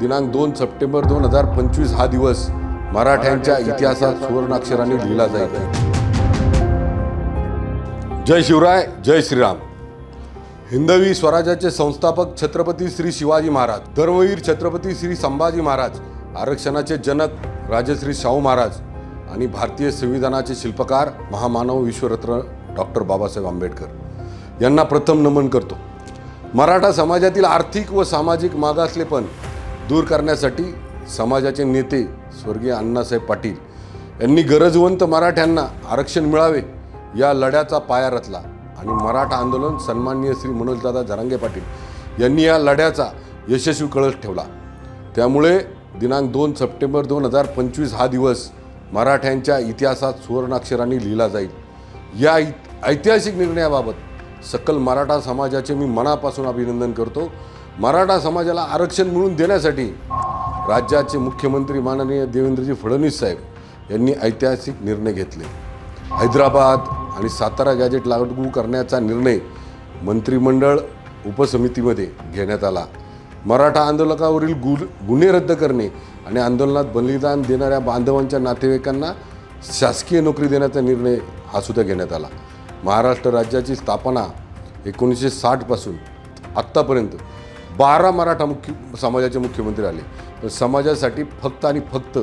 दिनांक दोन सप्टेंबर दोन हजार पंचवीस हा दिवस मराठ्यांच्या इतिहासात सुवर्णाक्षरांनी लिहिला जाईल जय शिवराय जय श्रीराम. हिंदवी स्वराज्याचे संस्थापक छत्रपती श्री शिवाजी महाराज धर्मवीर छत्रपती श्री संभाजी महाराज आरक्षणाचे जनक राजश्री शाहू महाराज आणि भारतीय संविधानाचे शिल्पकार महामानव विश्वरत्न डॉक्टर बाबासाहेब आंबेडकर यांना प्रथम नमन करतो. मराठा समाजातील आर्थिक व सामाजिक मागासलेपण दूर करण्यासाठी समाजाचे नेते स्वर्गीय अण्णासाहेब पाटील यांनी गरजवंत मराठ्यांना आरक्षण मिळावे या लढ्याचा पाया रचला. आणि मराठा आंदोलन सन्माननीय श्री मनोजदादा जरांगे पाटील यांनी या लढ्याचा यशस्वी कळस ठेवला. त्यामुळे दिनांक दोन सप्टेंबर दोन हजार पंचवीस हा दिवस मराठ्यांच्या इतिहासात सुवर्णाक्षरांनी लिहिला जाईल. या ऐ- ऐतिहासिक निर्णयाबाबत सकल मराठा समाजाचे मी मनापासून अभिनंदन करतो. मराठा समाजाला आरक्षण मिळून देण्यासाठी राज्याचे मुख्यमंत्री माननीय देवेंद्रजी फडणवीस साहेब यांनी ऐतिहासिक निर्णय घेतले. हैदराबाद आणि सातारा गॅजेट लागू करण्याचा निर्णय मंत्रिमंडळ उपसमितीमध्ये घेण्यात आला. मराठा आंदोलकावरील गु गुन्हे रद्द करणे आणि आंदोलनात बलिदान देणाऱ्या बांधवांच्या नातेवाईकांना शासकीय नोकरी देण्याचा निर्णय हा सुद्धा घेण्यात आला. महाराष्ट्र राज्याची स्थापना एकोणीसशे साठपासून आत्तापर्यंत बारा मराठा मुख्य समाजाचे मुख्यमंत्री आले. तर समाजासाठी फक्त आणि फक्त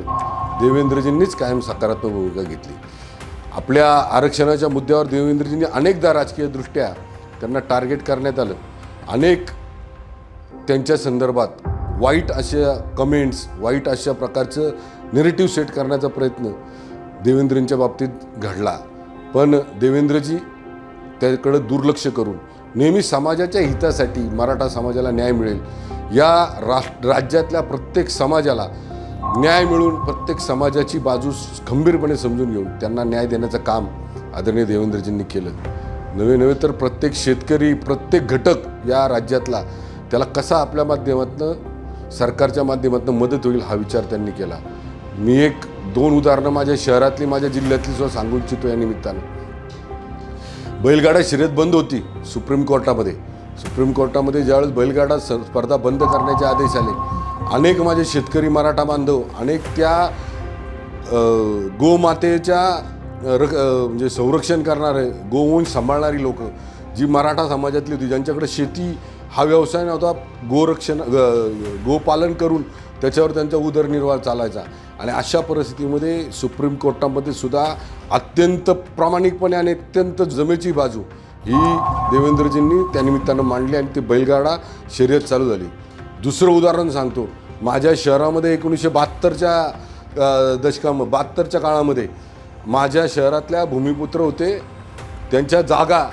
देवेंद्रजींनीच कायम सकारात्मक भूमिका घेतली. आपल्या आरक्षणाच्या मुद्द्यावर देवेंद्रजींनी अनेकदा राजकीयदृष्ट्या त्यांना टार्गेट करण्यात आलं. अनेक त्यांच्या संदर्भात वाईट अशा कमेंट्स वाईट अशा प्रकारचं नेरेटिव्ह सेट करण्याचा प्रयत्न देवेंद्रजींच्या बाबतीत घडला. पण देवेंद्रजी त्याकडं दुर्लक्ष करून नेहमी समाजाच्या हितासाठी मराठा समाजाला न्याय मिळेल. या राष्ट्र राज्यातल्या प्रत्येक समाजाला न्याय मिळून प्रत्येक समाजाची बाजू खंबीरपणे समजून घेऊन त्यांना न्याय देण्याचं काम आदरणीय देवेंद्रजींनी केलं. नवे नवे तर प्रत्येक शेतकरी प्रत्येक घटक या राज्यातला त्याला कसा आपल्या माध्यमातनं सरकारच्या माध्यमातून मदत होईल हा विचार त्यांनी केला. मी एक दोन उदाहरणं माझ्या शहरातली माझ्या जिल्ह्यातली सुद्धा सांगू इच्छितो या निमित्तानं. बैलगाडा शर्यत बंद होती सुप्रीम कोर्टामध्ये. सुप्रीम कोर्टामध्ये ज्यावेळेस बैलगाडा स्पर्धा बंद करण्याचे आदेश आले अनेक माझे शेतकरी मराठा बांधव अनेक त्या गोमातेच्या रक- म्हणजे संरक्षण करणारे गोवंश सांभाळणारी लोक जी मराठा समाजातली होती ज्यांच्याकडे शेती हा व्यवसाय नव्हता. गोरक्षण गोपालन करून त्याच्यावर त्यांचा उदरनिर्वाह चालायचा. आणि अशा परिस्थितीमध्ये सुप्रीम कोर्टामध्ये सुद्धा अत्यंत प्रामाणिकपणे आणि अत्यंत जमेची बाजू ही देवेंद्रजींनी त्यानिमित्तानं मांडली आणि ती बैलगाडा शर्यत चालू झाली. दुसरं उदाहरण सांगतो. माझ्या शहरामध्ये एकोणीसशे बहात्तरच्या दशकाम बहात्तरच्या काळामध्ये माझ्या शहरातल्या भूमिपुत्र होते. त्यांच्या जागा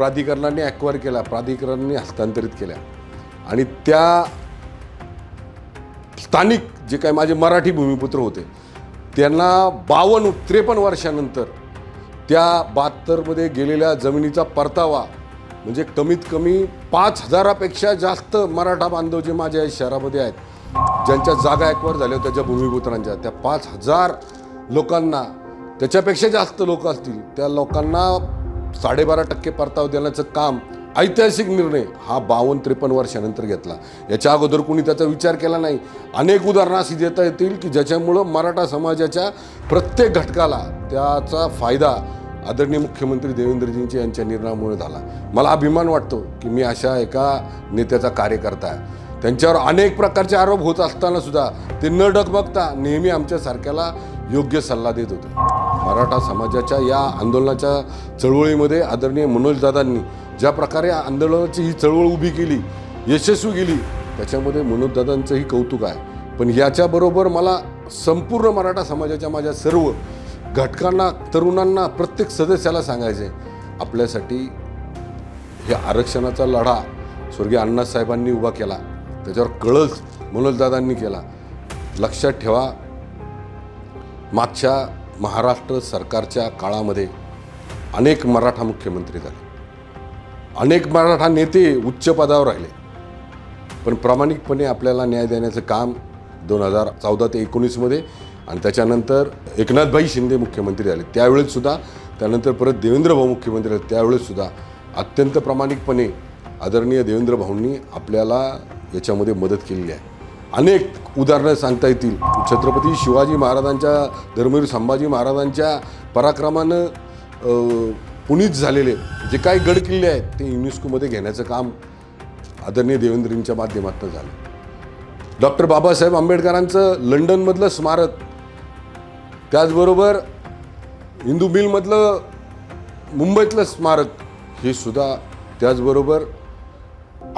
प्राधिकरणाने ॲक्वायर केला प्राधिकरणाने हस्तांतरित केल्या. आणि त्या स्थानिक जे काही माझे मराठी भूमिपुत्र होते त्यांना बावन्न त्रेपन्न वर्षानंतर त्या बहात्तरमध्ये गेलेल्या जमिनीचा परतावा म्हणजे कमीत कमी पाच हजारापेक्षा जास्त मराठा बांधव जे माझ्या शहरामध्ये आहेत ज्यांच्या जागा ॲक्वायर झाल्या होत्या ज्या भूमिपुत्रांच्या त्या पाच हजार लोकांना त्याच्यापेक्षा जास्त लोक असतील त्या लोकांना साडेबारा टक्के परतावा देण्याचं काम ऐतिहासिक निर्णय हा बावन्न त्रेपन्न वर्षानंतर घेतला. याच्या अगोदर कुणी त्याचा विचार केला नाही. अनेक उदाहरणं अशी देता येतील की ज्याच्यामुळं मराठा समाजाच्या प्रत्येक घटकाला त्याचा फायदा आदरणीय मुख्यमंत्री देवेंद्रजींच्या यांच्या निर्णयामुळे झाला. मला अभिमान वाटतो की मी अशा एका नेत्याचा कार्यकर्ता आहे. त्यांच्यावर अनेक प्रकारचे आरोप होत असताना सुद्धा ते न डगमगता नेहमी आमच्या सारख्याला योग्य सल्ला देत होते. मराठा समाजाच्या या आंदोलनाच्या चळवळीमध्ये आदरणीय मनोजदादांनी ज्या प्रकारे आंदोलनाची ही चळवळ उभी केली यशस्वी केली त्याच्यामध्ये मनोजदादांचंही कौतुक आहे. पण याच्याबरोबर मला संपूर्ण मराठा समाजाच्या माझ्या सर्व घटकांना तरुणांना प्रत्येक सदस्याला सांगायचं आहे आपल्यासाठी हे आरक्षणाचा लढा स्वर्गीय अण्णासाहेबांनी उभा केला त्याच्यावर कळस मनोजदादांनी केला. लक्षात ठेवा मागच्या महाराष्ट्र सरकारच्या काळामध्ये अनेक मराठा मुख्यमंत्री झाले. अनेक मराठा नेते उच्च पदावर राहिले. पण प्रामाणिकपणे आपल्याला न्याय देण्याचं काम दोन हजार चौदा ते एकोणीसमध्ये आणि त्याच्यानंतर एकनाथभाई शिंदे मुख्यमंत्री झाले. त्यावेळेससुद्धा त्यानंतर परत देवेंद्र भाऊ मुख्यमंत्री झाले. त्यावेळेससुद्धा अत्यंत प्रामाणिकपणे आदरणीय देवेंद्र भाऊंनी आपल्याला याच्यामध्ये मदत केलेली आहे. अनेक उदाहरणं सांगता येतील. छत्रपती शिवाजी महाराजांच्या धर्मवीर संभाजी महाराजांच्या पराक्रमानं पुनीत झालेले जे काही गडकिल्ले आहेत ते युनेस्कोमध्ये घेण्याचं काम आदरणीय देवेंद्रजींच्या माध्यमातून झालं. डॉक्टर बाबासाहेब आंबेडकरांचं लंडनमधलं स्मारक त्याचबरोबर हिंदू मिलमधलं मुंबईतलं स्मारक हे सुद्धा त्याचबरोबर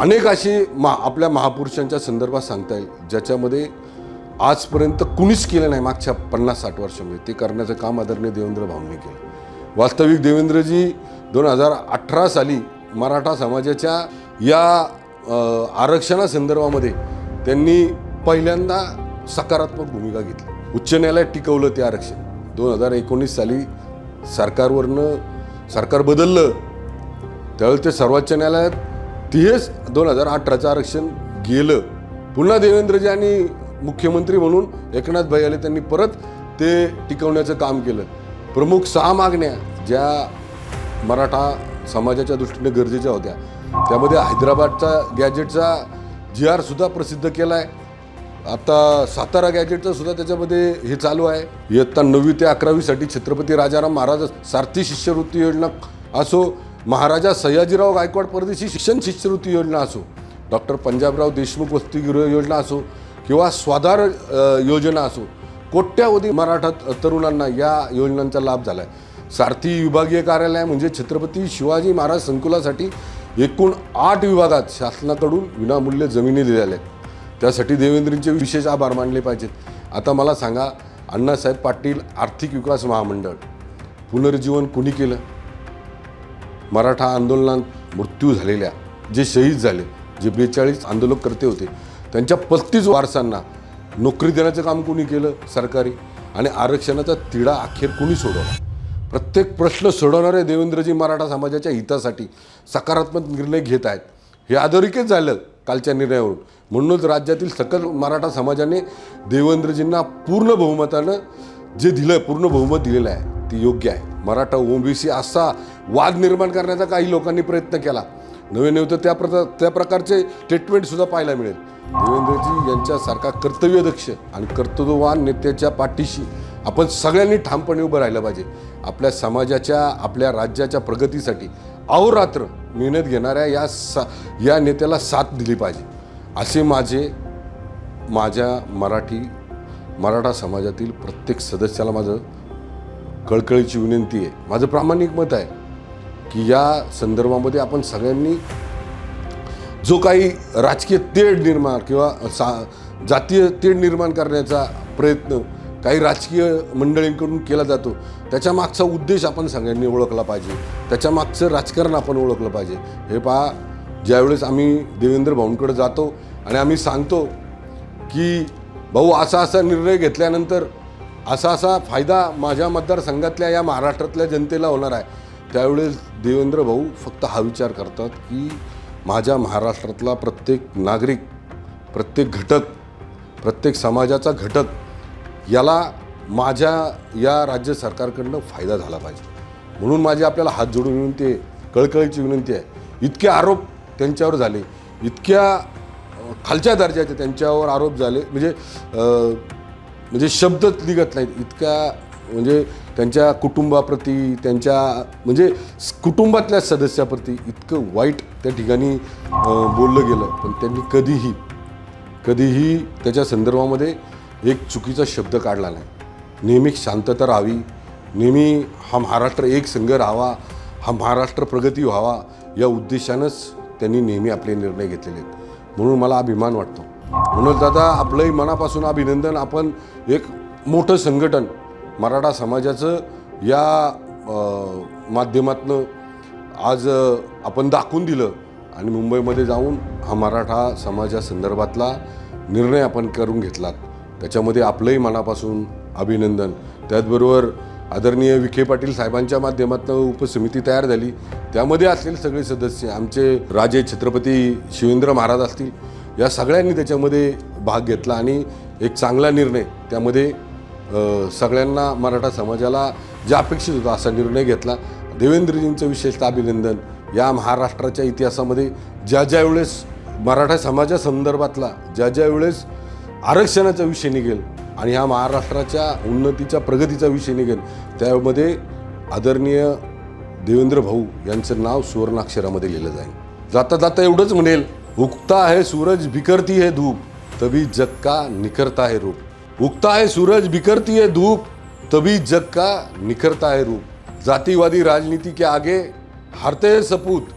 अनेक अशी मा आपल्या महापुरुषांच्या संदर्भात सांगता येईल ज्याच्यामध्ये आजपर्यंत कुणीच केलं नाही मागच्या पन्नास साठ वर्षामध्ये. ते करण्याचं काम आदरणीय देवेंद्र भाऊंनी केलं. वास्तविक देवेंद्रजी दोन हजार अठरा साली मराठा समाजाच्या या आरक्षणासंदर्भामध्ये त्यांनी पहिल्यांदा सकारात्मक भूमिका घेतली. उच्च न्यायालयात टिकवलं ते आरक्षण. दोन हजार एकोणीस साली सरकारवरनं सरकार बदललं. त्यावेळेस ते सर्वोच्च न्यायालयात तेच दोन हजार अठराचं आरक्षण गेलं. पुन्हा देवेंद्रजी आणि मुख्यमंत्री म्हणून एकनाथ भाई आले त्यांनी परत ते टिकवण्याचं काम केलं. प्रमुख सहा मागण्या ज्या मराठा समाजाच्या दृष्टीने गरजेच्या होत्या. त्यामध्ये हैदराबादचा गॅजेटचा जी आरसुद्धा प्रसिद्ध केला आहे आता सातारा गॅजेटचं सुद्धा त्याच्यामध्ये हे चालू आहे. इयत्ता नववी ते अकरावीसाठी छत्रपती राजाराम महाराज सारथी शिष्यवृत्ती योजना असो महाराजा सयाजीराव गायकवाड परदेशी शिक्षण शिष्यवृत्ती योजना असो डॉक्टर पंजाबराव देशमुख वसतिगृह योजना असो किंवा स्वाधार योजना असो कोट्यावधी मराठा तरुणांना या योजनांचा लाभ झाला आहे सारथी विभागीय कार्यालय म्हणजे छत्रपती शिवाजी महाराज संकुलासाठी एकूण आठ विभागात शासनाकडून विनामूल्य जमिनी दिलेल्या आहेत. त्यासाठी देवेंद्रींचे विशेष आभार मानले पाहिजेत. आता मला सांगा अण्णासाहेब पाटील आर्थिक विकास महामंडळ पुनर्जीवन कुणी केलं? मराठा आंदोलनात मृत्यू झालेल्या जे शहीद झाले जे बेचाळीस आंदोलनकर्ते होते त्यांच्या पस्तीस वारसांना नोकरी देण्याचं काम कोणी केलं? सरकारी. आणि आरक्षणाचा तिढा अखेर कोणी सोडवला? प्रत्येक प्रश्न सोडवणारे देवेंद्रजी मराठा समाजाच्या हितासाठी सकारात्मक निर्णय घेत आहेत. हे अधोरेखित झालं कालच्या निर्णयावरून. म्हणूनच राज्यातील सकल मराठा समाजाने देवेंद्रजींना पूर्ण बहुमतानं जे दिलं पूर्ण बहुमत दिलेलं आहे. ती योग्य आहे. मराठा ओबीसी असा वाद निर्माण करण्याचा काही लोकांनी प्रयत्न केला. नवे नव्हे तर त्या प्रकार त्या प्रकारचे स्टेटमेंटसुद्धा पाहायला मिळेल. देवेंद्रजी यांच्यासारखा कर्तव्यदक्ष आणि कर्तव्यवान नेत्याच्या पाठीशी आपण सगळ्यांनी ठामपणे उभं राहिलं पाहिजे. आपल्या समाजाच्या आपल्या राज्याच्या प्रगतीसाठी अहोरात्र मेहनत घेणाऱ्या या सा या नेत्याला साथ दिली पाहिजे. असे माझे माझ्या मराठी मराठा समाजातील प्रत्येक सदस्याला माझं कळकळीची विनंती आहे. माझं प्रामाणिक मत आहे की या संदर्भामध्ये आपण सगळ्यांनी जो काही राजकीय तेढ निर्माण किंवा सा जातीय तेढ निर्माण करण्याचा प्रयत्न काही राजकीय मंडळींकडून केला जातो त्याच्या मागचा उद्देश आपण सगळ्यांनी ओळखला पाहिजे. त्याच्या मागचं राजकारण आपण ओळखलं पाहिजे. हे पहा ज्यावेळेस आम्ही देवेंद्र भाऊंकडे जातो आणि आम्ही सांगतो की भाऊ असा असा निर्णय घेतल्यानंतर असा असा फायदा माझ्या मतदारसंघातल्या या महाराष्ट्रातल्या जनतेला होणार आहे. त्यावेळेस देवेंद्र भाऊ फक्त हा विचार करतात की माझ्या महाराष्ट्रातला प्रत्येक नागरिक प्रत्येक घटक प्रत्येक समाजाचा घटक याला माझ्या या राज्य सरकारकडनं फायदा झाला पाहिजे. म्हणून माझी आपल्याला हात जोडून विनंती आहे कळकळीची विनंती आहे. इतके आरोप त्यांच्यावर झाले इतक्या खालच्या दर्जाचे त्यांच्यावर आरोप झाले. म्हणजे म्हणजे शब्दच निघत नाहीत. इतक्या म्हणजे त्यांच्या कुटुंबाप्रती त्यांच्या म्हणजे कुटुंबातल्या सदस्याप्रती इतकं वाईट त्या ठिकाणी बोललं गेलं. पण त्यांनी कधीही कधीही त्याच्या संदर्भामध्ये एक चुकीचा शब्द काढला नाही. नेहमी शांतता राहावी. नेहमी हा महाराष्ट्र एक संघ राहावा. हा महाराष्ट्र प्रगती व्हावा या उद्देशानंच त्यांनी नेहमी आपले निर्णय घेतलेले आहेत. म्हणून मला अभिमान वाटतो. म्हणून दादा आपलंही मनापासून अभिनंदन. आपण एक मोठं संघटन मराठा समाजाचं या माध्यमातनं आज आपण दाखवून दिलं आणि मुंबईमध्ये जाऊन हा मराठा समाजासंदर्भातला निर्णय आपण करून घेतलात. त्याच्यामध्ये आपलंही मनापासून अभिनंदन. त्याचबरोबर आदरणीय विखे पाटील साहेबांच्या माध्यमातून उपसमिती तयार झाली. त्यामध्ये असलेले सगळे सदस्य आमचे राजे छत्रपती शिवेंद्र महाराज असतील या सगळ्यांनी त्याच्यामध्ये भाग घेतला आणि एक चांगला निर्णय त्यामध्ये सगळ्यांना मराठा समाजाला जे अपेक्षित होता असा निर्णय घेतला. देवेंद्रजींचं विशेषतः अभिनंदन. या महाराष्ट्राच्या इतिहासामध्ये ज्या ज्या वेळेस मराठा समाजासंदर्भातला ज्या ज्या वेळेस आरक्षणाचा विषय निघेल आणि ह्या महाराष्ट्राच्या उन्नतीच्या प्रगतीचा विषय निघेल त्यामध्ये आदरणीय देवेंद्र भाऊ यांचं नाव सुवर्णाक्षरामध्ये लिहिलं जाईल. जाता जाता एवढंच म्हणेल. उगता है सूरज, बिखरती है धूप, तभी जग का निखरता है रूप। उगता है सूरज, बिखरती है धूप, तभी जग का निखरता है रूप। जातिवादी राजनीति के आगे हारते हैं सपूत।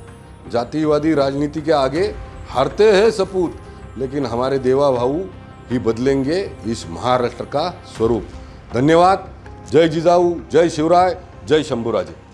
जातिवादी राजनीति के आगे हारते हैं सपूत। लेकिन हमारे देवा भाऊ ही बदलेंगे इस महाराष्ट्र का स्वरूप। धन्यवाद। जय जिजाऊ, जय शिवराय, जय शंभूराजे।